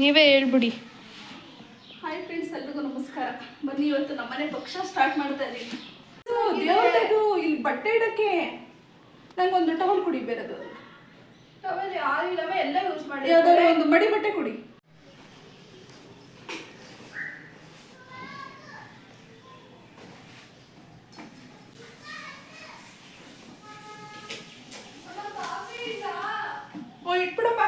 ನೀವೇ ಹೇಳ್ಬಿಡಿ. Hi friends ಎಲ್ರಿಗೂ ನಮಸ್ಕಾರ. ಬನ್ನಿ ಇವತ್ತು ನಮ್ಮನೆ ಪಕ್ಷ ಸ್ಟಾರ್ಟ್ ಮಾಡ್ತಾ ಇದೀನಿ ದೇವ್ರದ್ದು ಇಲ್ಲಿ ಬಟ್ಟೆ ಇಡಕ್ಕೆ ನಂಗೊಂದು ಟವಲ್ ಕುಡಿ ಬೇರೆದು. ಟವಲ್ ಯಾರು ಇಲ್ಲವೇ ಎಲ್ಲ ಯೂಸ್ ಮಾಡಿ. ಯಾವ್ದಾದ್ರು ಒಂದು ಮಡಿ ಬಟ್ಟೆ ಕುಡಿ ಓ ಇಟ್ಬಿಡಪ್ಪ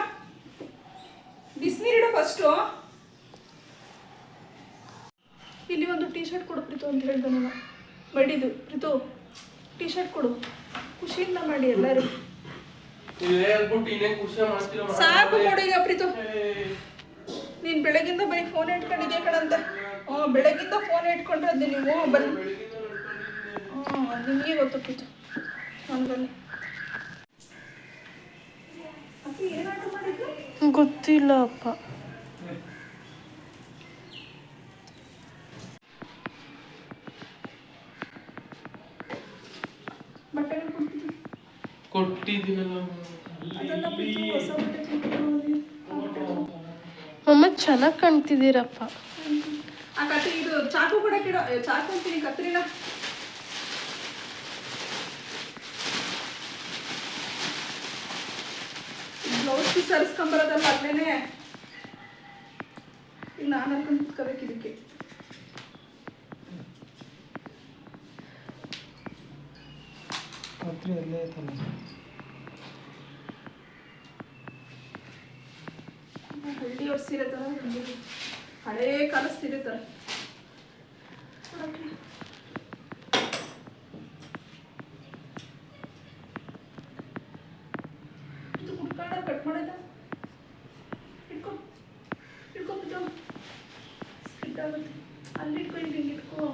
ಬಿಸಿನೀರು ಇಡು ಫಸ್ಟು ಇಲ್ಲಿ ಒಂದು ಟೀ ಶರ್ಟ್ ಕೊಡು ಪ್ರೀತು ಅಂತ ಹೇಳ್ದೆ ನಾನು. ಮಡಿದು ಪ್ರೀತು ಟೀ ಶರ್ಟ್ ಕೊಡು. ಖುಷಿಯಿಂದ ಮಾಡಿ ಎಲ್ಲರೂ. ಸಾಕು ಕೊಡು ಈಗ ಪ್ರೀತು. ನೀನ್ ಬೆಳಗಿಂದ ಬರೀ ಫೋನ್ ಇಟ್ಕೊಂಡಿದ್ಯಾ ಕಣಂತ? ಹ್ಞೂ ಬೆಳಗಿಂದ ಫೋನ್ ಇಟ್ಕೊಂಡ್ರೆ ಇಟ್ಕೊಂಡಿರೋದು ನೀವು ಬನ್ನಿ ಹ್ಞೂ ನಿಮಗೆ ಗೊತ್ತು ಪ್ರೀತು. ನಾನು ಬನ್ನಿ. ಗೊತ್ತಿಲ್ಲ ಅಪ್ಪ. ಕೊಟ್ಟಿದ್ದೀನಲ್ಲ ಅದೆಲ್ಲ ಪ್ರೀತು ಹೊಸ ಬಟ್ಟೆ ಕೊಟ್ಟು ಅಮ್ಮ, ಚೆನ್ನಾಗಿ ಕಾಣ್ತಿದ್ದೀರಪ್ಪ. ಆ ಕತ್ರಿ, ಇದು ಚಾಕು ಕೂಡ ಕಿಡ ಚಾಕು ಅಂತೀನಿ ಕತ್ರಿನ ಬ್ಲೌಸ್ ಪೀಸ್ ಸರ್ಸ್ಕೊಂಬರೋದಲ್ಲ ಅಲ್ಲೇನೆ ಈಗ ನಾನು ಅನ್ಕೊಂಡು ಕುತ್ಕೋಬೇಕು ಇದಕ್ಕೆ. ರಾತ್ರಿ ಅಲ್ಲೇ ಐತಲ್ಲ ಹಳ್ಳಿಯವ್ರ ಸೀರೆ ತರ. ಹಳೇ ಕಾಲ ಕೊಡಕ್ಕೆ. ಇದು ಕುಟ್ಕೊಂಡ ಕಟ್ ಮಾಡಿದ ಇಟ್ಕೊ ಇಟ್ಕೊ ಬಿಟ್ಟು ಸ್ಕಿಡ್ ಆಗುತ್ತೆ ಅಲ್ಲಿ ಇಟ್ಕೊ ಇಲ್ಲಿ ಹಿಂಗೆ ಇಟ್ಕೊ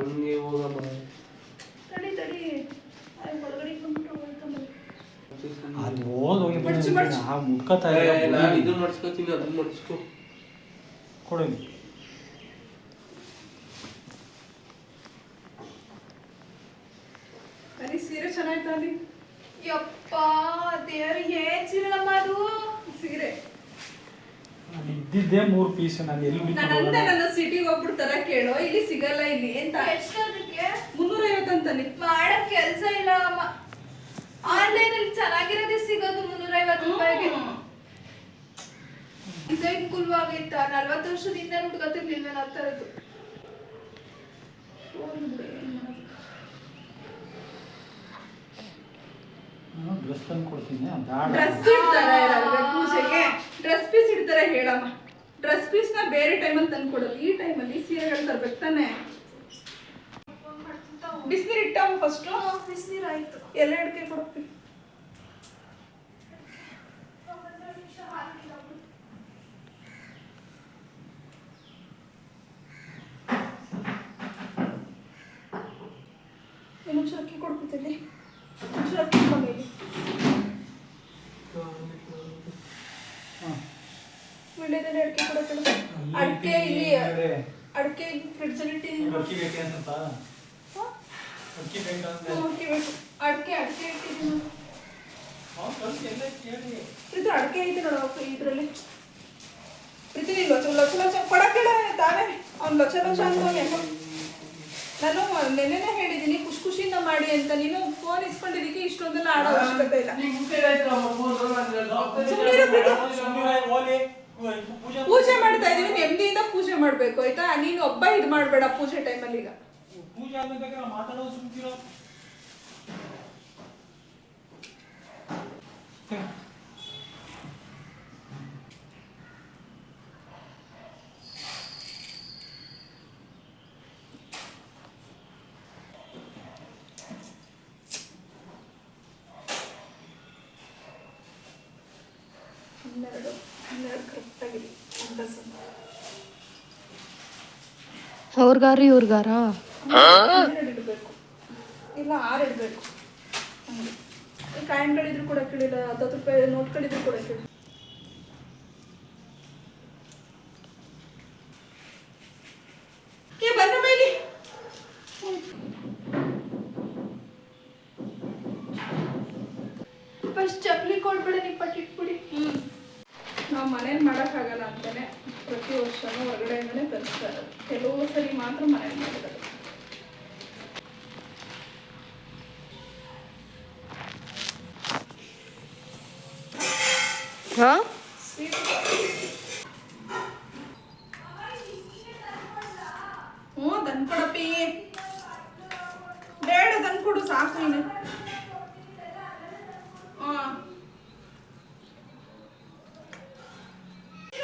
ಹಂಗೆ ಹೋಗಮ್ಮ ತಡಿ. ತಡಿ ಅಲ್ಲಿ ಹೊರಗಡೆ ಬಂದ್ಬಿಟ್ಟು ಹೋಗ್ತಾನೆ ಅದು ಹೋದ್ ಹೋಗಿ ಮಡ್ಚು, ಮಡ್ಚು. ಆ ಮುಟ್ಕೋತಾ ಇಲ್ಲ ನಾನ್ ಇದನ್ನ ಮಡ್ಸ್ಕೊತೀನಿ ಅದನ್ನ ಮಡ್ಸ್ಕೊ. ಕೊಡಿ ಅಲ್ಲಿ ಸೀರೆ ಚೆನ್ನಾಯ್ತಾ ಅಲ್ಲಿ ಯಪ್ಪ ದೇವ್ರಿಗೆ ಏನ್ ಸೀರೆನಮ್ಮ ಅದು? ಸೀರೆ. ನಾನು ಇದ್ದಿದ್ದೇ ಮೂರು ಪೀಸ್ ನಾನು ಎಲ್ಲಿ ನಾನು ಅಂದೆ ನನ್ನ ಸಿಟಿಗೆ ಹೋಗ್ಬಿಟ್ಟು ತರ ಕೇಳೋ ಇಲ್ಲಿ ಸಿಗಲ್ಲ ಇಲ್ಲಿ ಅಂತ ಎಷ್ಟೊಂದಕ್ಕೆ ಮುನ್ನೂರ ಐವತ್ತಂತಾನೆ ಮಾಡಕ್ ಕೆಲ್ಸ ಇಲ್ಲ ಅಮ್ಮ. ಆನ್ಲೈನ್ ಅಲ್ಲಿ ಚೆನ್ನಾಗಿರೋದೇ ಸಿಗೋದು ಮುನ್ನೂರ ಐವತ್ತು ರೂಪಾಯಿಗೆ. ಡಿಸೈನ್ ಕುಲ್ವಾಗಿತ್ತ ನಲ್ವತ್ತು ವರ್ಷದಿಂದ ಹುಡ್ಕೋತಿರ್ಲಿಲ್ಲ ಆ ಥರದ್ದು ಡ್ರೆಸ್ ತಂದು ಕೊಡ್ತೀನಿ ಡ್ರೆಸ್ ಇಡ್ತಾರ ಯಾರಾದ್ರೂ ಪೂಜೆಗೆ? ಡ್ರೆಸ್ ಪೀಸ್ ಇಡ್ತಾರೆ ಹೇಳಮ್ಮ. ಡ್ರೆಸ್ ಪೀಸ್ನ ಬೇರೆ ಟೈಮಲ್ಲಿ ತಂದು ಕೊಡೋದು. ಈ ಟೈಮಲ್ಲಿ ಸೀರೆಗಳು ತರ್ಬೇಕು ತಾನೆ? ಬಿಸಿನೀರು ಇಟ್ಟಾವ ಫಸ್ಟ್ ಬಿಸಿನೀರು ಆಯ್ತು. ಎಲ್ಲ ಅಡಿಕೆ ಕೊಡ್ತೀವಿ ಇನ್ನೊಂಚೂರು ಅಕ್ಕಿ ಕೊಡ್ಬಿಡ್ತೀನಿ ಒಂಚೂರು ಅಕ್ಕಿ ಇಲ್ಲಿ ಹಾಂ ವಿಳ್ಯದೆಲೆ ಅಡಿಕೆ ಕೂಡ ಅಡಿಕೆ ಇಲ್ಲಿ ಅಡಿಕೆ ಫ್ರಿಡ್ಜ್ ಅಲ್ಲಿ ಇಟ್ಟಿದ್ದೀನಿ ಅಕ್ಕಿ ಬೇಕೆ ಅಂತ ಬೇಕಂದ್ರೆ ಅಡಿಕೆ ಬೇಕು. ಅಡಿಕೆ ಅಡಿಕೆ ಇಟ್ಟಿದ್ದೀನಿ. ಇದು ಅಡಿಕೆ ಐತೆ ನೋಡು ಇದರಲ್ಲಿ. ಪ್ರೀತಿ ನೀನು ಲೊಚ ಲೊಚ ಲೊಚ ಕೊಡಕ್ಕಿಡ ತಾವೇ ಅವ್ನು ಲೊಚ ಲೊಚ ನಾನು ನೆನ್ನೆನೇ ಹೇಳಿದ್ದೀನಿ ಖುಷಿ ಖುಷಿಯಿಂದ ಮಾಡಿ ಅಂತ. ನೀನು ಫೋನ್ ಇಸ್ಕೊಂಡಿದ್ದಕ್ಕೆ ಇಷ್ಟೊಂದೆಲ್ಲ ಆಡೋ ಅವಶ್ಯಕತೆ ಇಲ್ಲ. ಪೂಜೆ ಪೂಜೆ ಮಾಡ್ತಾ ಇದೀವಿ ನೆಮ್ಮದಿಯಿಂದ ಪೂಜೆ ಮಾಡ್ಬೇಕು ಆಯ್ತಾ? ನೀನು ಒಬ್ಬ ಇದು ಮಾಡಬೇಡ ಪೂಜೆ ಟೈಮಲ್ಲಿ ಈಗ. ಪೂಜೆ ಆದ್ಮೇಲೆ ಮಾತಾಡೋದು ಸುಮ್ಕಿರೋ. ಹನ್ನೆರಡು ಹನ್ನೆರಡು. ಅವ್ರಿಗಾರು ಇವ್ರಿಗಾರ? ಇಲ್ಲ ಆರು ಇಡಬೇಕು. ಹಂಗೆ. ಈ ಕಾಯಿನ್ಗಳಿದ್ರು ಕೂಡ ಕೇಳಿಲ್ಲ ಹತ್ತತ್ತು ರೂಪಾಯಿ ನೋಟ್ಗಳಿದ್ರು ಕೂಡ ಕೇಳಿ ನಾವು ಮನೇಲಿ ಮಾಡೋಕ್ಕಾಗಲ್ಲ ಅಂತಲೇ ಪ್ರತಿ ವರ್ಷವೂ ಹೊರಗಡೆಯಿಂದನೇ ತರಿಸ್ತಾ ಇರೋದು. ಕೆಲವು ಸರಿ ಮಾತ್ರ ಮನೇಲಿ ಮಾಡಿರೋದು ಹಾ ಹ್ಞೂ ತಂದ್ಕೊಡಪ್ಪಿ ಬೇಡ ತಂದ್ಕೊಡು ಸಾಕು ಇನ್ನು ಹಾಂ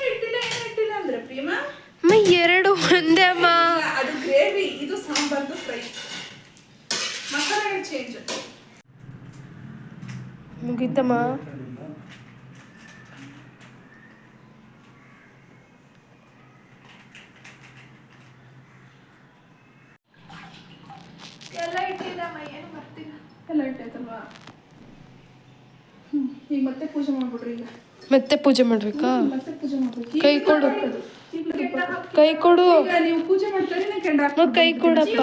ಇಟ್ಟಿಲ್ಲ ಏನು ಇಟ್ಟಿಲ್ಲ ಅಂದ್ರೆ ಪ್ರೇಮ ಅಮ್ಮ ಎರಡು ಒಂದೇ ಅಮ್ಮ ಇಲ್ಲ, ಅದು ಗ್ರೇವಿ ಇದು ಸಾಂಬಾರ್ದು ಫ್ರೈ ಮಸಾಲೆ ಚೇಂಜ್ ಮುಗೀತಮ್ಮ ಎಲ್ಲ ಇಟ್ಟಿದ್ದಮ್ಮ ಏನು ಬರ್ತಿಲ್ಲ ಎಲ್ಲ ಇಟ್ಟೈತಲ್ವಾ ಹ್ಞೂ ಈಗ ಮತ್ತೆ ಪೂಜೆ ಮಾಡ್ಬಿಡ್ರಿ ಈಗ ಮತ್ತೆ ಪೂಜೆ ಮಾಡ್ಬೇಕಾ ಮತ್ತೆ ಪೂಜೆ ಮಾಡ್ಬೇಕು ಕೈ ಕೊಡು. ಕೈ ಕೊಡು. ನೀವು ಪೂಜೆ ಮಾಡ್ತಾರೆ ಕೈ ಕೊಡಪ್ಪ.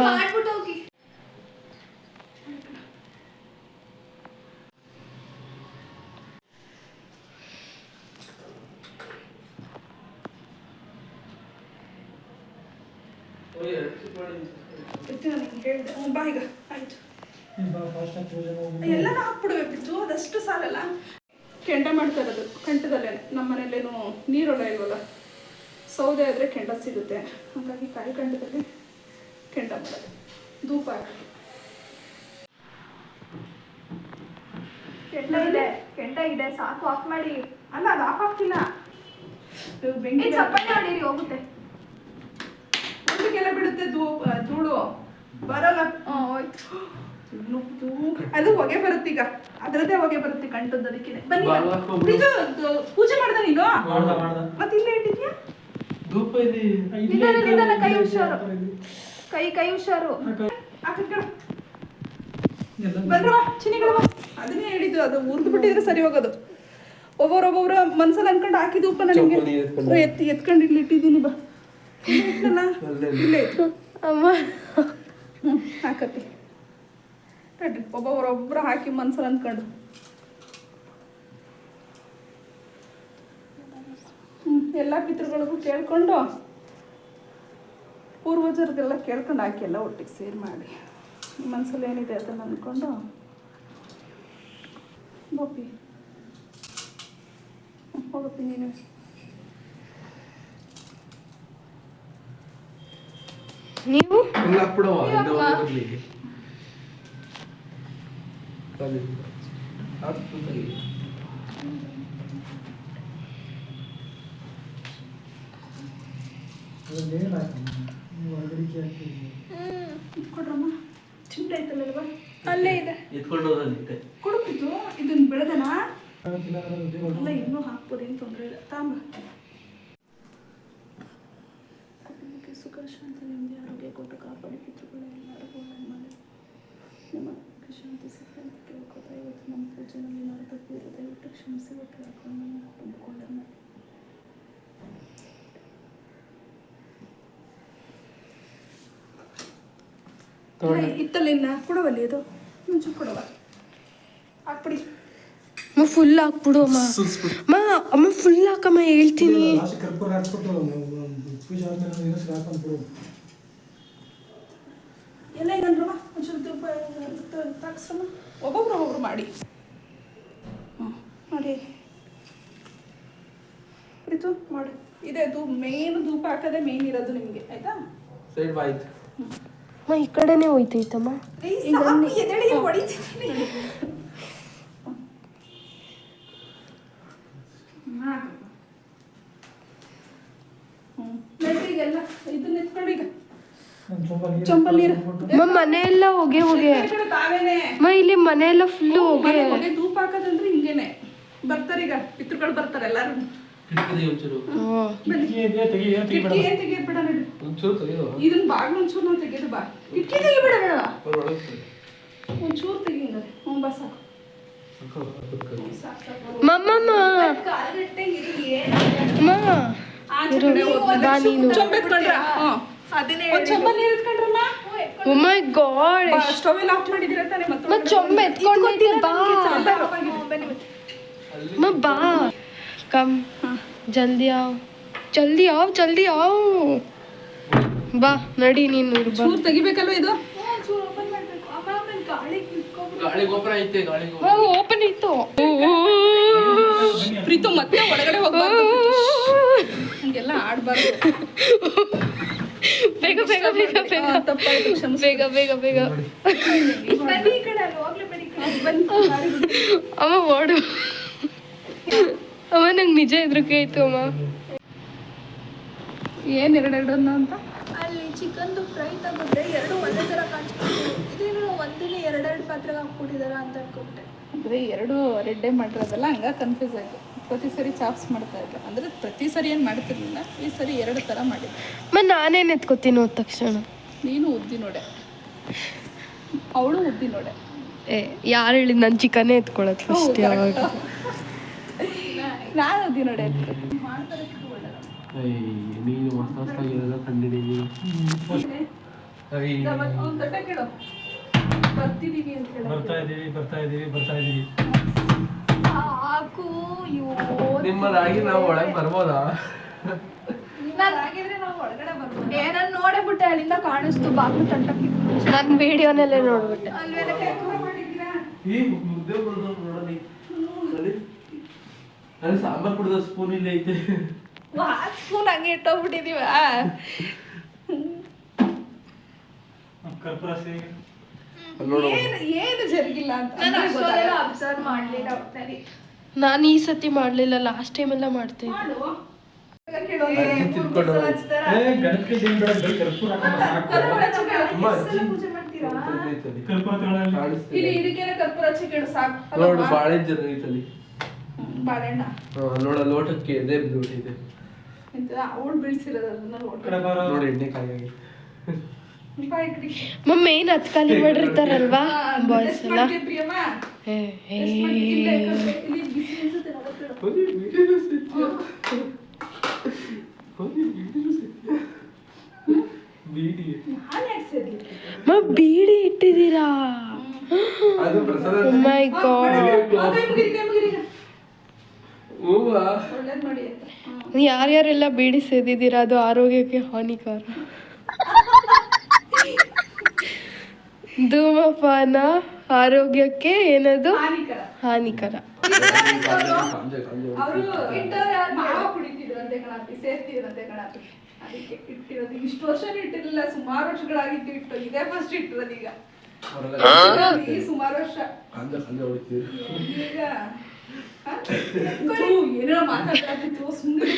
ಎಲ್ಲನೂ ಹಾಕ್ಬಿಡ್ಬೇಕಿತ್ತು ಅದಷ್ಟು ಸಾಲಲ್ಲ. ಕೆಂಡ ಮಾಡ್ತಾ ಇರೋದು ಕಂಠದಲ್ಲೇ ನಮ್ಮ ಮನೇಲೇನು ನೀರೊಳ ಇಲ್ವಲ್ಲ? ಸೌದೆ ಆದರೆ ಕೆಂಡ ಸಿಗುತ್ತೆ. ಹಾಗಾಗಿ ಕಾಯಿ ಕಂಡದಲ್ಲಿ ಕೆಂಡ ಮಾಡೋದು ಧೂಪ ಹಾಕಿ. ಕೆಂಡ ಇದೆ ಕೆಂಡ ಇದೆ ಸಾಕು ಆಫ್ ಮಾಡಿ. ಅಲ್ಲ ಅದು ಆಫ್ ಆಗ್ತಿಲ್ಲ. ಬೆಂಕಿ ಚಪ್ಪಲಿ ಹೊಡೀರಿ ಹೋಗುತ್ತೆ. ಒಂದಕ್ಕೆಲ್ಲ ಬಿಡುತ್ತೆ ಧೂ ಧೂಳು. ಬರಲ್ಲ. ಹೋಯ್ತು. ಅದು ಹೊಗೆ ಈಗ. ಅದರದೇ ಹೊಗೆ ಬರುತ್ತೆ ಕಂಟದ್ದು ಅದಕ್ಕೆ ಬನ್ನಿ. ಪೂಜೆ ಮಾಡ್ದ ನೀನು? ಮತ್ತೆ ಇಲ್ಲೇ ಇಟ್ಟಿದ್ಯಾ? ಧೂಪ ಇದೆ. ನಿಧಾನ, ನಿಧಾನ, ಕೈ ಹುಷಾರು. ಕೈ. ಕೈ ಹುಷಾರು. ಬಂದ್ರವ ಚಿನಿಗಳವ ಅದನ್ನೇ ಹೇಳಿದ್ದು ಅದು ಉರ್ದು ಬಿಟ್ಟಿದ್ರೆ ಸರಿ ಹೋಗೋದು. ಒಬ್ಬೊಬ್ರು ಒಬ್ಬೊಬ್ರು ಮನ್ಸಲ್ಲಿ ಅನ್ಕೊಂಡು ಹಾಕಿದ್ದು ಉಪ್ಪ ನನಗೆ ಎತ್ತಿ ಎತ್ಕೊಂಡು ಇಲ್ಲಿ ಇಟ್ಟಿದ್ದೀನಿ ಬಾ? ಇಲ್ಲ ಇಲ್ಲೇ. ಅಮ್ಮ. ಹಾಕತ್ತಿ. ಒಬ್ಬರು ಹಾಕಿ ಮನ್ಸಲ್ಲಿ ಅಂದ್ಕೊಂಡು ಹ್ಞೂ ಎಲ್ಲ ಪಿತೃಗಳಿಗೂ ಕೇಳ್ಕೊಂಡು ಪೂರ್ವಜರಿಗೆಲ್ಲ ಕೇಳ್ಕೊಂಡು ಹಾಕಿ ಎಲ್ಲ ಒಟ್ಟಿಗೆ ಸೇರಿ ಮಾಡಿ. ನಿಮ್ಮ ಮನ್ಸಲ್ಲಿ ಏನಿದೆ ಅದನ್ನು ಅಂದ್ಕೊಂಡು ಗೋಪಿ. ಹೋಗಪ್ಪಿ ನೀನು. ನೀವು ಎಲ್ಲ ಹಾಕ್ಬಿಡವ ಇದು ಬರ್ಲಿ ಸರಿ ಹಾಕ್ತು ಸರಿ ನೀರು ಹೊರಗಡಿಕೆ ಹಾಕ್ತೀವಿ ಕೊಡ್ರಮ್ಮ ಚಿಂತೆ ಐತಲ್ಲಲ್ವ ಅಲ್ಲೇ ಇದೆ. ಎತ್ಕೊಂಡು ಕೊಡುತ್ತಿತ್ತು ಇದನ್ನ ಬೆಳೆದನಾ? ಅಲ್ಲ ಇನ್ನೂ ಹಾಕ್ಬೋದು ಏನು ತೊಂದರೆ ಇಲ್ಲ. ತಾಂಬ. ಕುಟುಂಬಕ್ಕೆ ಸುಖ ಶಾಂತಿ ನೆಮ್ಮದಿ ಆರೋಗ್ಯ ಕೊಟ್ಟು ಕಾಪಾಡಿ ಪಿತೃಗಳು ಎಲ್ಲರಿಗೂ ಒಳ್ಳೆ ಮಾಡಿ. ನಿಮ್ಮ ಶಾಂತಿ ಸಿಕ್ಕ ಅಂತ ಕೇಳ್ಕೊತಾ ಇವತ್ತು ನಮ್ಮ ಪೂಜೆನಲ್ಲಿ ನಾವು ತಪ್ಪಿರೋ ದಯವಿಟ್ಟು ಕ್ಷಮಿಸಿ ಒಟ್ಟು ಹಾಕೊಂಡು ನಮ್ಮ ಕುಟುಂಬಕ್ಕೆ ಒಳ್ಳೆ ಮಾಡಿ ಇಲ್ಲ, ಇತ್ತಲ್ಲ ಇನ್ನ ಕೊಡವಲ್ಲಿ ಅದು? ಮುಂಚೆ ಕೊಡವ. ಹಾಕ್ಬಿಡಿ. ಅಮ್ಮ ಫುಲ್ ಹಾಕ್ಬಿಡು ಅಮ್ಮ. ಅಮ್ಮ ಅಮ್ಮ ಫುಲ್ ಹಾಕಮ್ಮ ಹೇಳ್ತೀನಿ. ಎಲ್ಲ ಏನಂದ್ರಮ್ಮ ಒಂಚೂರು ತಾಕ್ಸ್ರಮ್ಮ ಒಬ್ಬೊಬ್ರು ಒಬ್ಬೊಬ್ರು ಮಾಡಿ. ಹ್ಞೂ ಮಾಡಿ. ಪ್ರೀತು ಮಾಡಿ. ಇದೆ ಅದು ಮೇನ್ ಧೂಪ ಹಾಕೋದೇ ಮೇನ್ ಇರೋದು ನಿಮಗೆ ಆಯ್ತಾ? ಸೈಡ್ ಬಾಯ್ತು. ಅಮ್ಮ ಈ ಕಡೆನೆ ಹೋಯ್ತೈತಮ್ಮ. ಮನೆಯೆಲ್ಲ ಹೊಗೆ ಹೊಗೆ. ತಾವೇನೆ. ಇಲ್ಲಿ ಮನೆಯೆಲ್ಲ ಫುಲ್ ಹೊಗೆ. ಧೂಪ ಹಾಕೋದಂದ್ರೆ ಹಿಂಗೇನೆ. ಬರ್ತಾರೆ ಈಗ ಪಿತೃಗಳು ಬರ್ತಾರೆ ಎಲ್ಲರೂ. ಕಿಟಕಿ ಒಂಚೂರು. ಹ್ಮ್. ಕಿಟಕಿ ಇದೆ ತೆಗಿ ಏನು ತೆಗಿಬೇಡ ಕಿಟಕಿ ಏನ್ ತೆಗಿಯಬೇಡ ನಡಿ ಒಂಚೂರು ತೆಗೆದು ಇದನ್ನ ಬಾಗ್ಲು ಒಂಚೂರು ನಾವು ತೆಗೆದು ಬಾ. ಕಿಟಕಿ ತೆಗಿಬೇಡ ಬೇಡ. ಒಳಗೆ ಒಂಚೂರು ತೆಗಿಂದ್ರೆ ಹ್ಞೂ ಬಾ ಸಾಕು. ಸಾಕು ಸಾಕು ಸಾಕು. ಮಮ್ಮಮ್ಮ. ಕಾಲ್ಗಟ್ಟೆ ಇರಿ ಅಮ್ಮ ಆಚೆ ಇರು. ಕಡೆ ಹೋದ್ಮೇಲೆ ಬಾ ನೀನು. ಚೊಂಬ್ ಎತ್ಕೊಂಡ್ರಾ? ಹ್ಞೂ. ಅದನ್ನೇ ಒಂದ್ ಚೊಂಬ ನೀರು ಎತ್ಕೊಂಡ್ರಮ್ಮ ಓ ಮೈ ಗಾಡ್. ಸ್ಟವ್ ಎಲ್ಲ ಆಫ್ ಮಾಡಿದ್ದೀರಾ ತಾನೇ? ಮತ್ತೆ ಅಮ್ಮ ಚೊಂಬ ಎತ್ಕೊಂಡೈತೆ ಬಾ. ಹಾಂ ಜಲ್ದಿ ಆವ್ ಜಲ್ದಿ ಆವ್ ಜಲ್ದಿ ಆವ್ ಬಾ ನಡಿ ನೀನು ಇರು ಬಾ ಚೂರು ತೆಗಿಬೇಕಲ್ವ ಇದು? ಚೂರು ಓಪನ್ ಮಾಡ್ಬೇಕು. ಅಮ್ಮ ಆಮೇಲೆ ಗಾಳಿ ಗಾಳಿ ಗೊಬ್ಬರ ಐತೆ ಗಾಳಿ ಗೊಬ್ಬರ ಓಪನ್ ಇತ್ತು ಪ್ರೀತು ಮತ್ತೆ ಒಳಗಡೆ ಹೋಗ್ಬಾರ್ದು. ಹಂಗೆಲ್ಲ ಆಡ್ಬಾರ್ದು. ಬೇಗ ಬೇಗ ಬೇಗ ಬೇಗ ತಪ್ಪಾಯ್ತು ಕ್ಷಮಿಸಿ ಬೇಗ ಬೇಗ ಬೇಗ. ಅಮ್ಮ ಓಡು. ಅಮ್ಮ ನಂಗೆ ನಿಜ ಹೆದರಿಕೆ ಆಯ್ತು ಅಮ್ಮ. ಏನ್ ಎರಡೆರಡು ಅಂತ? ಅಲ್ಲಿ ಚಿಕನ್ದು ಫ್ರೈ ತಗೊಂಡ್ರೆ ಎರಡು ಒಂದೇ ಥರ ಕಾಣಿಸ್ಕೊಂಡು ಇದೇನು ಒಂದಿನ ಎರಡೆರಡು ಪಾತ್ರೆಗೆ ಹಾಕ್ಬಿಟ್ಟಿದಾರ ಅಂತ ಅನ್ಕೊಂಡೆ. ಅಂದ್ರೆ ಎರಡು ರೆಡ್ಡೆ ಮಾಡಿರೋದಲ್ಲ ಹಂಗ ಕನ್ಫ್ಯೂಸ್ ಆಯ್ತು ಪ್ರತಿ ಸರಿ ಚಾಪ್ಸ್ ಮಾಡ್ತಾ ಇದ್ದೆ. ಅಂದ್ರೆ ಪ್ರತಿ ಸರಿ ಏನ್ ಮಾಡ್ತಿರ್ಲಿಲ್ಲ ಈ ಸರಿ ಎರಡು ತರ ಮಾಡಿದ್ದೆ. ಅಮ್ಮ ನಾನೇನು ಎತ್ಕೋತೀನಿ ಹೋದ ತಕ್ಷಣ? ನೀನು ಉದ್ದಿ ನೋಡೆ. ಅವಳು ಉದ್ದಿ ನೋಡೆ. ಏ ಯಾರು ಹೇಳಿದ್ ನಾನು ಚಿಕನ್ನೇ ಎತ್ಕೊಳ್ಳೋದು ಫಸ್ಟ್ ಯಾವಾಗ ನಾನು ಉದ್ದಿ ನೋಡಿ ನೀನು ಹೊಸ ಹೊಸ ಹೇಳ ಬರ್ತಾ ಇದೀವಿ ಬರ್ತಾ ಇದೀವಿ ಬರ್ತಾ ಇದೀವಿ. ಸಾಕು ಅಯ್ಯೋ. ನಿಮ್ಮದಾಗಿ ನಾವು ಒಳಗೆ ಬರ್ಬೋದಾ? ನೋಡೇ ಬಿಟ್ಟೆ ಅಲ್ಲಿಂದ ಕಾಣಿಸ್ತು ಬಾಗ್ಲು ತಂಟಕ್ಕಿತ್ತು ನನ್ನ ವಿಡಿಯೋನಲ್ಲೇ ನೋಡ್ಬಿಟ್ಟೆ. ಈ ಮುದ್ದೆ ನೋಡಲಿ. ಅಲ್ಲಿ ಅಲ್ಲಿ ಸಾಂಬಾರ್ ಕುಡಿದ ಸ್ಪೂನ್ ಇಲ್ಲೇ ಐತೆ. ಸ್ಪೂನ್ ಹಂಗೆ ಇಟ್ಟೋಗ್ಬಿಟ್ಟಿದೀವ. ಕರ್ಪೂರ ಸೇರಿ. ಏನು ಏನು ಜರುಗಿಲ್ಲ ಅಂತ. ನಾನು ಅಬ್ಸರ್ವ್ ಮಾಡಲಿಲ್ಲ ನಾನು ಈ ಸತಿ ಮಾಡಲಿಲ್ಲ ಲಾಸ್ಟ್ ಟೈಮ್ ಎಲ್ಲ ಇದ್ದೆ. ಮಾಡು. ಕೇಳು. ಅಜ್ಜಿ ಏ ಗಣಪತಿ ದೇವಿ ಬೇಡ ಕರ್ಪೂರ ಹಾಕೋಣ ಸಾಕು. ಕರ್ಪೂರ ಹಚ್ಚು ಕೇಳು. ಅಮ್ಮ ಅಜ್ಜಿ ಪೂಜೆ ಮಾಡ್ತೀರಾ? ಐತಲ್ಲಿ. ಕರ್ಪೂರ ತಗೊಳ್ಳಲ್ಲಿ ಕಾಣಿಸ್ತಿದೆ. ಇಲ್ಲಿ ಇದಕ್ಕೇನೆ ಕರ್ಪೂರ ಹಚ್ಚಿ ಸಾಕು. ನೋಡು? ಬಾಳೆ ಜನ ಐತಲ್ಲಿ. ಬಾಳೆಹಣ್ಣ? ನೋಡ ಲೋಟಕ್ಕೆ ಎದೆ ಬಿದ್ಬಿಟ್ಟಿದೆ ಇಂತ ಅವಳು ನೋಡಿ. ಎಣ್ಣೆ ಕಡೆ. ಮಮ್ಮ ಏನು ಹತ್ತು ಖಾಲಿ ಮಾಡಿರ್ತಾರಲ್ವಾ ಬಾಯ್ಸ್ ಎಲ್ಲ. ಬೀಡಿ. ಇಟ್ಟಿದ್ದೀರಾ? ಮೈ ಗಾಡ್ ಮಾಡು. ಹಾ, ಕೈ ಮುಗಿರಿ, ಕೈ ಮುಗಿರಿ ಈಗ. ಹೂವಾ. ಯಾರ್ಯಾರೆಲ್ಲ ಬೀಡಿ ಸೇದಿದ್ದೀರಾ ಅದು ಆರೋಗ್ಯಕ್ಕೆ ಹಾನಿಕಾರ. ಧೂಮಪಾನ ಆರೋಗ್ಯಕ್ಕೆ ಏನದು? ಹಾನಿಕರ. ಇಷ್ಟು ವರ್ಷ ಇಟ್ಟಿರ್ಲಿಲ್ಲ ಸುಮಾರು ವರ್ಷಗಳಾಗಿತ್ತು ಇಟ್ಟು. ಇದೇ ಫಸ್ಟ್ ಇಟ್ಟಿರೋದು ಈಗ. ಈ ಸುಮಾರು ವರ್ಷ. ಈಗ ಏನೋ ಮಾತಾಡ್ತಿತ್ತು ಸುಮ್ಮನೆ.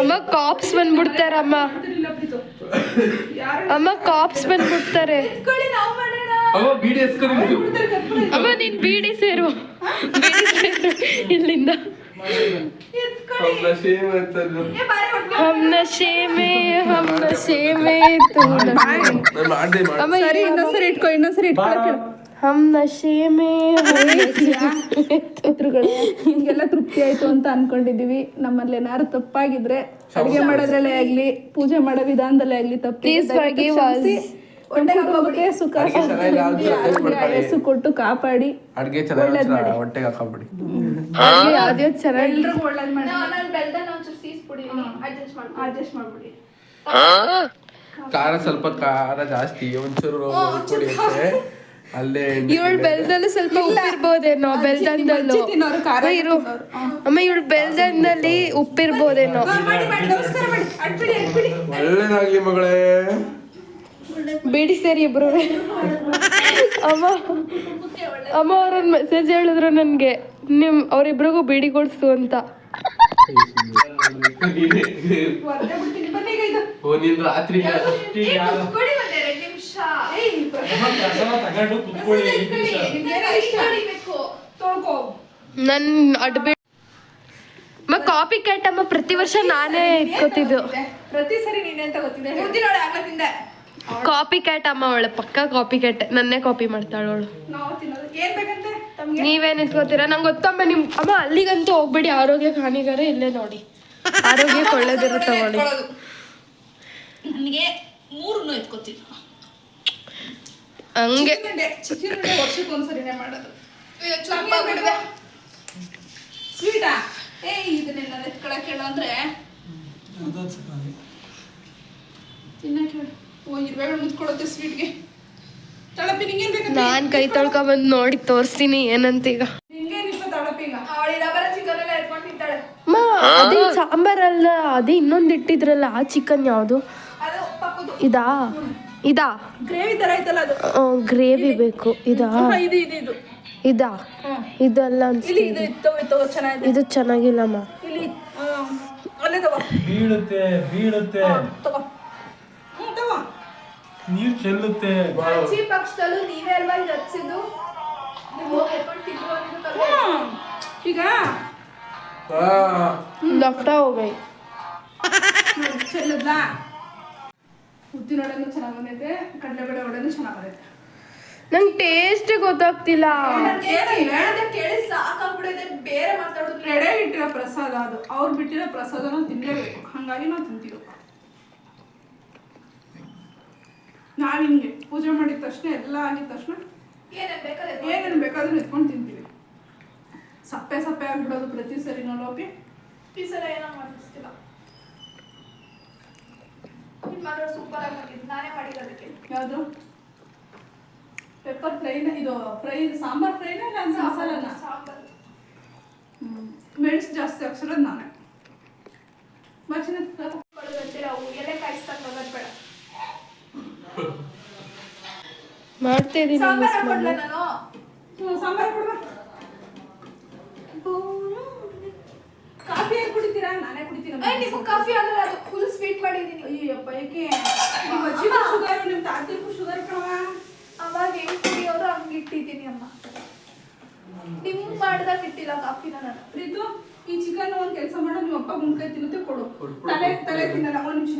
ಅಮ್ಮ ಕಾಪ್ಸ್ ಬಂದ್ಬಿಡ್ತಾರಮ್ಮ ಅಮ್ಮ. ಅಮ್ಮ ಕಾಪ್ಸ್ ಬಂದ್ಬಿಡ್ತಾರೆ. ಇಟ್ಕೊಳ್ಳಿ ನಾವು ಮಾಡೋಣ. ಅವ ಬೀಡಿ ಎಸ್ಕೊಂಡು ಬಿಡ್ತಾರೆ ಅಮ್ಮ ನೀನ್ ಬೀಡಿ ಸೇರು. ಬೀಡಿ ಸೇರು ಇಲ್ಲಿಂದ. ಹಮ್ ನಶೆ ಮೇ ಹಮ್ ನಶೆ ಮೇ ತೂ ನಶೆ ನಾನು ಮಾಡ್ದೆ ಮಾಡಿ. ಅಮ್ಮ ಸರಿ ಇನ್ನೊಂದ್ಸರಿ ಇಟ್ಕೊ ಇನ್ನೊಂದ್ಸರಿ ಹಮ್ ನಶೆ ಮೇ ಹಿಂಗೆಲ್ಲ ತೃಪ್ತಿ ಆಯ್ತು ಅಂತ ಅನ್ಕೊಂಡಿದೀವಿ. ನಮ್ಮಲ್ಲಿ ಏನಾದ್ರು ತಪ್ಪಾಗಿದ್ರೆ ಅಡುಗೆ ಮಾಡೋದ್ರಲ್ಲೇ ಆಗ್ಲಿ ಪೂಜೆ ಮಾಡೋ ವಿಧಾನದಲ್ಲೇ ಆಗ್ಲಿ ತಪ್ಪು. ಸುಖ. ಆಯಸ್ಸು ಕೊಟ್ಟು ಕಾಪಾಡಿ. ಅಡ್ಗೆ ಚೆನ್ನಾಗಿ ಹೊಟ್ಟೆಗೆ ಹಾಕೊಂಬಿಡಿ ಯಾವ್ದ್ಯಾವ್ದು ಚೆನ್ನಾಗಿ. ಒಳ್ಳೇದ್ ಮಾಡಿ. ಅಡ್ಜಸ್ಟ್ ಮಾಡ್ಬಿಡಿ. ಖಾರ ಸ್ವಲ್ಪ ಖಾರ ಜಾಸ್ತಿ ಒಂಚೂರು ಪುಡಿ ಐತೆ ಅಲ್ಲೇ ಇವಳ ಬೆಲ್ದಲ್ಲೂ ಸ್ವಲ್ಪ ಉಪ್ಪಿರ್ಬೋದೇನೋ ಬೆಲ್ದಂದಲ್ಲೂ. ಖಾರ ಇರು ಅಮ್ಮ ಇವಳ ಬೆಲ್ದಂದಲ್ಲಿ ಉಪ್ಪಿರ್ಬೋದೇನೋ. ಒಳ್ಳೇದಾಗ್ಲಿ ಮಗಳೇ. ಬೀಡಿ ಸೇರಿ ಇಬ್ರು. ಅಮ್ಮ ಅಮ್ಮ ಅವ್ರೊಂದು ಮೆಸೇಜ್ ಹೇಳಿದ್ರು ನನಗೆ. ನಿಮ್ ಅವರಿಬ್ರಿಗೂ ಬೀಡಿ ಕೊಡ್ಸು ಅಂತ. ಓ ನೀನ್ ರಾತ್ರಿ ನನ್ ಕಾಪಿ ಕ್ಯಾಟ್ ಅಮ್ಮ ಪ್ರತಿ ವರ್ಷ ನಾನೇ ಇಟ್ಕೋತಿದ್ದು ಪ್ರತಿ ಸರಿ ನೀನೆ ಅಂತ ಗೊತ್ತಿದೆ. ಬುದ್ಧಿ ನೋಡಿ ಆಗ್ಲತ್ತಿಂದ ಕಾಪಿ ಕ್ಯಾಟ್ ಅಮ್ಮ ಅವಳು ಪಕ್ಕ ಕಾಪಿ ಕ್ಯಾಟ್ ನನ್ನೇ ಕಾಪಿ ಮಾಡ್ತಾಳು ಅವಳು. ನಾವು ತಿನ್ನೋದು. ಏನ್ ಬೇಕಂತೆ ತಮ್ಗೆ? ನೀವೇನ್ ಇಟ್ಕೋತೀರಾ ನಂಗೆ ಗೊತ್ತಮ್ಮ ನಿಮ್ ಅಮ್ಮ ಅಲ್ಲಿಗಂತೂ ಹೋಗ್ಬೇಡಿ. ಆರೋಗ್ಯ ಹಾನಿಗಾರ ಇಲ್ಲೇ ನೋಡಿ. ಆರೋಗ್ಯಕ್ಕೆ ಒಳ್ಳೇದಿರುತ್ತೆ ನೋಡಿ. ನನಗೆ ಮೂರನ್ನು ಎತ್ಕೋತೀನಿ. ಹಂಗೆ. ಚಿಕನ್ ಉಂಡೆ ವರ್ಷಕ್ಕೆ ಒಂದ್ಸರಿನೇ ಮಾಡೋದು. ಸ್ವೀಟಾ? ಏ ಇದನ್ನೆಲ್ಲ ಎತ್ಕೊಳಕ್ ಹೇಳು ಅಂದ್ರೆ. ಅದೊಂದು ತಿನ್ನಕ್ ಹೇಳು ಓ ಇರುವೆ ಮುತ್ಕೊಡುತ್ತೆ ಸ್ವೀಟ್ಗೆ. ತಳಪಿ ನಿಂಗೇನ್ ಬೇಕು ನಾನ್ ಕೈ ತೊಳ್ಕೊಂಬಂದ್ ನೋಡಿ ತೋರಿಸ್ತೀನಿ ಏನಂತ ಈಗ ಅದೇ ಇಷ್ಟ ತಳಪಿ ಈಗ? ಅವಳಿ ರಬರ ಚಿಕನ್ ಎಲ್ಲ ಎತ್ಕೊಂಡು ಅಮ್ಮ ಅದೇ ಸಾಂಬಾರಲ್ಲ ಅದೇ ಇನ್ನೊಂದು ಇಟ್ಟಿದ್ರಲ್ಲ ಆ ಚಿಕನ್ ಯಾವುದು? ಇದಾ? ಇದಾ? ಗ್ರೇವಿ ತರ ಐತಲ್ಲ ಅದು. ಗ್ರೇವಿ ಬೇಕು. ಇದಾ? ಇದು ಇದು ಇದು. ಇದಾ? ಇದಲ್ಲ ಇದು ಇತ್ತು ಇತ್ತು ಚೆನ್ನಾಗಿದೆ. ಇದು ಚೆನ್ನಾಗಿಲ್ಲಮ್ಮ. ಇಲ್ಲಿ ಆ, ಅಲ್ಲೇ ತಗೋ. ಬೀಳುತ್ತೆ ಬೀಳುತ್ತೆ. ಹಾ, ತಗೋ. ಹ್ಞೂ ತಗೋ. ನೀರ್ ಚೆಲ್ಲುತ್ತೆ. ಪಕ್ಷದಲ್ಲೂ ನೀವೇ ಅಲ್ವಾ ಇದು ಹಚ್ಚಿದ್ದು. ಈಗ? ಲಫ್ಟ ಹೋಗೈ. ನೋಡಿ, ಚೆಲ್ಲದ್ಲಾ? ಉದ್ದಿನ ವಡೆನೂ ಚೆನ್ನಾಗಿ ಬಂದೈತೆ ಕಡಲೆಬೇಳೆ ವಡೆನೂ ಚೆನ್ನಾಗಿ ಬಂದೈತೆ. ನಂಗೆ ಟೇಸ್ಟ್ ಗೊತ್ತಾಗ್ತಿಲ್ಲ. ಕೇಳಿ ಸಾಕಾಗ್ಬಿಟ್ಟಿದೆ ಬೇರೆ ಮಾತಾಡೋದು ರೆಡೆ ಇಟ್ಟಿರೋ ಪ್ರಸಾದ ಅದು ಅವ್ರು ಬಿಟ್ಟಿರೋ ಪ್ರಸಾದನ ತಿನ್ನಲೇಬೇಕು ಹಾಗಾಗಿ ನಾವು ತಿಂತೀವಿ ನಾವು ಹಿಂಗೆ ಪೂಜೆ ಮಾಡಿದ ತಕ್ಷಣ ಎಲ್ಲ ಆಗಿದ ತಕ್ಷಣ ಏನೇನು ಬೇಕಾದ್ರೆ ಏನೇನು ಬೇಕಾದ್ರೂ ಎತ್ಕೊಂಡು ತಿಂತೀವಿ. ಸಪ್ಪೆ ಸಪ್ಪೆ ಆಗ್ಬಿಡೋದು ಪ್ರತಿ ಸರಿ ಲೋಪಿ. ಈ ಸಲ ಏನೋ ಮಾಡಿಸ್ತಿಲ್ಲ ಮಾತ್ರ ಸೂಪರ್ ಆಗಿ ಮಾಡಿದ್ದು ನಾನೇ ಅದಕ್ಕೆ. ಯಾವುದು? ಪೆಪ್ಪರ್ ಫ್ರೈನ ಇದು ಫ್ರೈ ಸಾಂಬಾರ್ ಫ್ರೈನ ಇಲ್ಲ ಅಂದ್ರೆ ಮಸಾಲನ? ಸಾಂಬಾರು. ಮೆಣಸು ಜಾಸ್ತಿ ಹಾಕ್ಸಿರೋದು ನಾನೇ. ಮಚ್ಚಿನ ಕೊಡೋದಂತೆ ಅವು ಎಲೆ ಬೇಡ. ಮಾಡ್ತಾ ಇದ್ದೀನಿ ಸಾಂಬಾರ್ ಮಾಡ್ಲಾ ನಾನು? ಸಾಂಬಾರ್ ಕಾಫಿ ಯಾರು ಕುಡಿತೀರಾ ನಾನೇ ಕುಡಿತೀನಿ ಏ ನಿಮ್ಗೆ ಕಾಫಿ ಆಗಲ್ಲ ಅದು ಫುಲ್ ಸ್ವೀಟ್ ಮಾಡಿದೀನಿ ಅಯ್ಯಪ್ಪ ಯಾಕೆ ನಿಮ್ಮ ಶುಗರ್ ನಿಮ್ಮ ತಾತಿಗೂ ಶುಗರ್ ಕಣವ ಅವಾಗ ಹೆಂಗ್ ಕುಡಿಯೋರು ಹಂಗೆ ಇಟ್ಟಿದ್ದೀನಿ ಅಮ್ಮ. ನಿಮ್ಗೆ ಮಾಡ್ದಾಗ ಇಟ್ಟಿಲ್ಲ ಕಾಫಿನ ನಾನು. ಪ್ರೀತು ಈ ಚಿಕನ್ ಒಂದು ಕೆಲಸ ಮಾಡೋ ನಿಮ್ಮ ಅಪ್ಪ ಮುಂಕೈ ತಿನ್ನುತ್ತೆ ಕೊಡು. ತಲೆ ತಲೆ ತಿನ್ನಲ್ಲ ಒಂದು ನಿಮಿಷ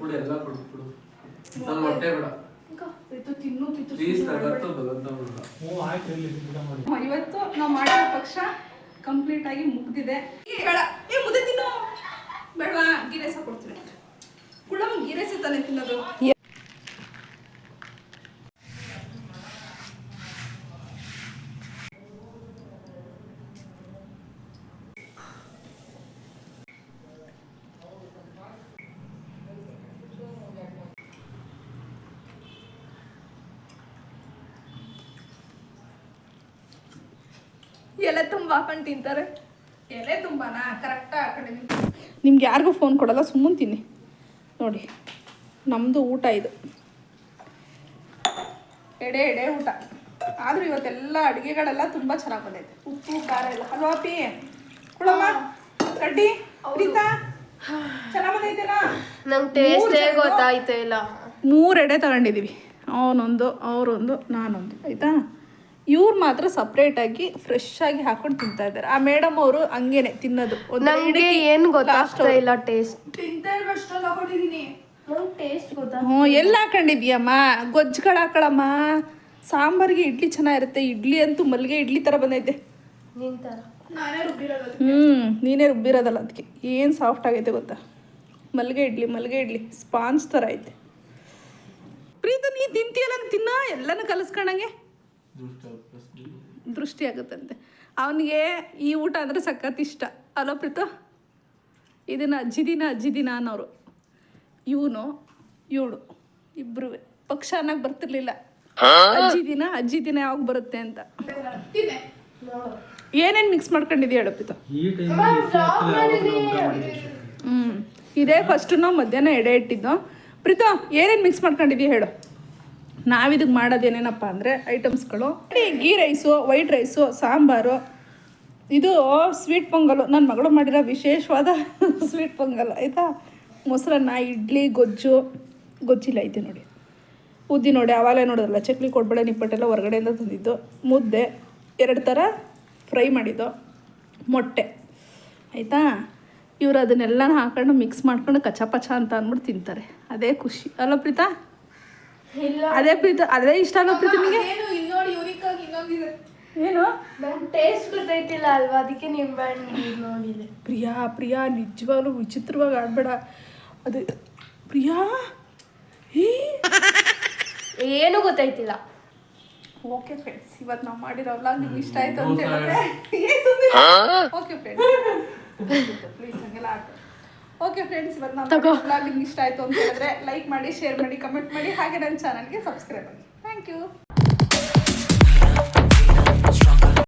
ಕೊಡು ಎಲ್ಲ ಕೊಡು ಕೊಡು. ನನ್ನ ಹೊಟ್ಟೆ ಬೇಡ. ಇವತ್ತು ತಿನ್ನು ಮಾಡಿ. ಇವತ್ತು ನಾವು ಮಾಡಿರೋ ಪಕ್ಷ ಕಂಪ್ಲೀಟ್ ಆಗಿ ಮುಗ್ದಿದೆ. ಏ ಮುದ್ದೆ ತಿನ್ನು. ಬೇಡವಾ ಗೀರೆಸ ಕೊಡ್ತೀನಿ ಕುಳ್ಳಮ್ಮ ಗೀರೆಸೆ ತಾನೇ ತಿನ್ನೋದು. ಎಲೆ ತುಂಬ ಹಾಕೊಂಡು ತಿಂತಾರೆ. ಎಲೆ ತುಂಬಾನಾ? ಕರೆಕ್ಟಾಗಿ ಆ ಕಡೆ ನಿಮ್ಗೆ ಯಾರಿಗೂ ಫೋನ್ ಕೊಡಲ್ಲ ಸುಮ್ಮನೆ ತಿನ್ನಿ. ನೋಡಿ ನಮ್ಮದು ಊಟ ಇದು. ಎಡೆ ಎಡೆ ಊಟ. ಆದರೂ ಇವತ್ತೆಲ್ಲ ಅಡುಗೆಗಳೆಲ್ಲ ತುಂಬ ಚೆನ್ನಾಗಿ ಬಂದೈತೆ. ಉಪ್ಪು ಖಾರ ಎಲ್ಲ. ಅಲ್ವಾ ಪಿ ಕುಳಮ್ಮ ಕಡ್ಡಿ ಪ್ರೀತಾ? ಚೆನ್ನಾಗಿ ನಂಗೆ ಟೇಸ್ಟೇ ಗೊತ್ತಾಯ್ತಾ ಇಲ್ಲ. ಮೂರು ಎಡೆ ತಗೊಂಡಿದ್ದೀವಿ ಅವನೊಂದು ಅವರೊಂದು ನಾನೊಂದು. ಆಯಿತಾ? ಇವ್ರು ಮಾತ್ರ ಸಪ್ರೇಟಾಗಿ ಫ್ರೆಶ್ ಆಗಿ ಹಾಕೊಂಡು ತಿಂತಾ ಇದ್ದಾರೆ ಆ ಮೇಡಮ್ ಅವರು ಹಂಗೇನೆ ತಿನ್ನೋದು. ಒಂದು ಏನು ಗೊತ್ತಾಗ್ತಾ ಇಲ್ಲ ಟೇಸ್ಟ್ ಗೊತ್ತಾ ಹ್ಞೂ ಎಲ್ಲ ಹಾಕೊಂಡಿದ್ಯಮ್ಮ ಗೊಜ್ಜುಗಳು ಹಾಕೊಳಮ್ಮ. ಸಾಂಬಾರಿಗೆ ಇಡ್ಲಿ ಚೆನ್ನಾಗಿರುತ್ತೆ. ಇಡ್ಲಿ ಅಂತೂ ಮಲ್ಲಿಗೆ ಇಡ್ಲಿ ಥರ ಬಂದೈತೆ. ಹ್ಞೂ ನೀನೇ ರುಬ್ಬಿರೋದಲ್ಲ ಅದಕ್ಕೆ. ಏನು ಸಾಫ್ಟ್ ಆಗೈತೆ ಗೊತ್ತಾ? ಮಲ್ಲಿಗೆ ಇಡ್ಲಿ ಮಲ್ಲಿಗೆ ಇಡ್ಲಿ. ಸ್ಪಾಂಜ್ ಥರ ಐತೆ. ಪ್ರೀತ ನೀ ತಿಂತೀಯಲ್ಲ? ತಿನ್ನ? ಎಲ್ಲನೂ ಕಲಿಸ್ಕೊಂಡಂಗೆ? ದೃಷ್ಟಿ ಆಗುತ್ತಂತೆ. ಅವನಿಗೆ ಈ ಊಟ ಅಂದರೆ ಸಖತ್ ಇಷ್ಟ. ಅಲೋ ಪ್ರೀತ? ಇದನ್ನ ಅಜ್ಜಿ ದಿನ ಅಜ್ಜಿ ದಿನ ಅನ್ನೋರು. ಇವನು ಇವಳು ಇಬ್ರು ಪಕ್ಷ ಅನ್ನಕ್ಕೆ ಬರ್ತಿರ್ಲಿಲ್ಲ. ಅಜ್ಜಿ ದಿನ ಅಜ್ಜಿ ದಿನ ಯಾವಾಗ ಬರುತ್ತೆ ಅಂತ. ಏನೇನು ಮಿಕ್ಸ್ ಮಾಡ್ಕೊಂಡಿದ್ಯಾ ಹೇಳು ಪ್ರೀತ? ಈ ಟೈಮಲ್ಲಿ ಹ್ಞೂ ಇದೇ ಫಸ್ಟು ನಾವು ಮಧ್ಯಾಹ್ನ ಎಡೆ ಇಟ್ಟಿದ್ದು. ಪ್ರೀತ ಏನೇನು ಮಿಕ್ಸ್ ಮಾಡ್ಕೊಂಡಿದ್ಯಾ ಹೇಳು? ನಾವಿದಕ್ಕೆ ಮಾಡೋದೇನೇನಪ್ಪ ಅಂದರೆ ಐಟಮ್ಸ್ಗಳು ghee rice white rice sambar. ಇದು ಸ್ವೀಟ್ ಪೊಂಗಲು ನನ್ನ ಮಗಳು ಮಾಡಿರೋ ವಿಶೇಷವಾದ ಸ್ವೀಟ್ ಪೊಂಗಲ್ ಆಯಿತಾ? ಮೊಸರನ್ನ, ಇಡ್ಲಿ, ಗೊಜ್ಜು. ಗೊಜ್ಜಿಲ್ಲ, ಐತೆ ನೋಡಿ. ಉದ್ದಿ ನೋಡಿ, ಆವಾಗಲೇ ನೋಡೋದಲ್ಲ ಚಕ್ಲಿ ಕೊಡ್ಬೇಡ, ನಿಪ್ಪಟ್ಟೆಲ್ಲ ಹೊರಗಡೆಯಿಂದ ತಂದಿದ್ದು. ಮುದ್ದೆ, ಎರಡು ಥರ ಫ್ರೈ ಮಾಡಿದ್ದು. ಮೊಟ್ಟೆ, ಆಯಿತಾ? ಇವರು ಅದನ್ನೆಲ್ಲ ಹಾಕೊಂಡು ಮಿಕ್ಸ್ ಮಾಡ್ಕೊಂಡು ಕಚ ಪಚ ಅಂತ ಅಂದ್ಬಿಟ್ಟು ತಿಂತಾರೆ. ಅದೇ ಖುಷಿ. ಅಲ್ಲ ಪ್ರೀತಾ? ಅದೇ ಪ್ರೀತ ಅದೇ ಇಷ್ಟ ಅಲ್ಲ ಪ್ರೀತಿ ನಿಮಗೆ? ಏನು ಇನ್ನೋಡಿ ಯೂನಿಕ್ ಆಗಿ ಇನ್ನೊಂದಿದೆ ಏನು? ನಂಗೆ ಟೇಸ್ಟ್ ಗೊತ್ತಾಯ್ತಿಲ್ಲ ಅಲ್ವಾ ಅದಕ್ಕೆ ನೀವು ಬ್ಯಾಂಡ್ ನೋಡಿದೆ. ಪ್ರಿಯಾ ಪ್ರಿಯಾ ನಿಜವಾಗ್ಲೂ ವಿಚಿತ್ರವಾಗಿ ಆಡ್ಬೇಡ. ಅದು ಪ್ರಿಯಾ? ಏನು ಗೊತ್ತಾಯ್ತಿಲ್ಲ. ಓಕೆ ಫ್ರೆಂಡ್ಸ್ ಇವತ್ತು ನಾವು ಮಾಡಿರೋ ವ್ಲಾಗ್ ನಿಮ್ಗೆ ಇಷ್ಟ ಆಯ್ತು ಅಂತ ಹೇಳಿದ್ರೆ ಓಕೆ ಫ್ರೆಂಡ್ಸ್ ಪ್ಲೀಸ್ ಹಂಗೆಲ್ಲ ಹಾಕು ಓಕೆ ಫ್ರೆಂಡ್ಸ್ ಇವತ್ತು ನಾನು ನಮ್ಮ ಬ್ಲಾಗ್ ನಿಮ್ಗೆ ಇಷ್ಟ ಆಯಿತು ಅಂತ ಹೇಳಿದ್ರೆ ಲೈಕ್ ಮಾಡಿ ಶೇರ್ ಮಾಡಿ ಕಮೆಂಟ್ ಮಾಡಿ ಹಾಗೆ ನನ್ನ ಚಾನಲ್ಗೆ ಸಬ್ಸ್ಕ್ರೈಬ್ ಮಾಡಿ ಥ್ಯಾಂಕ್ ಯು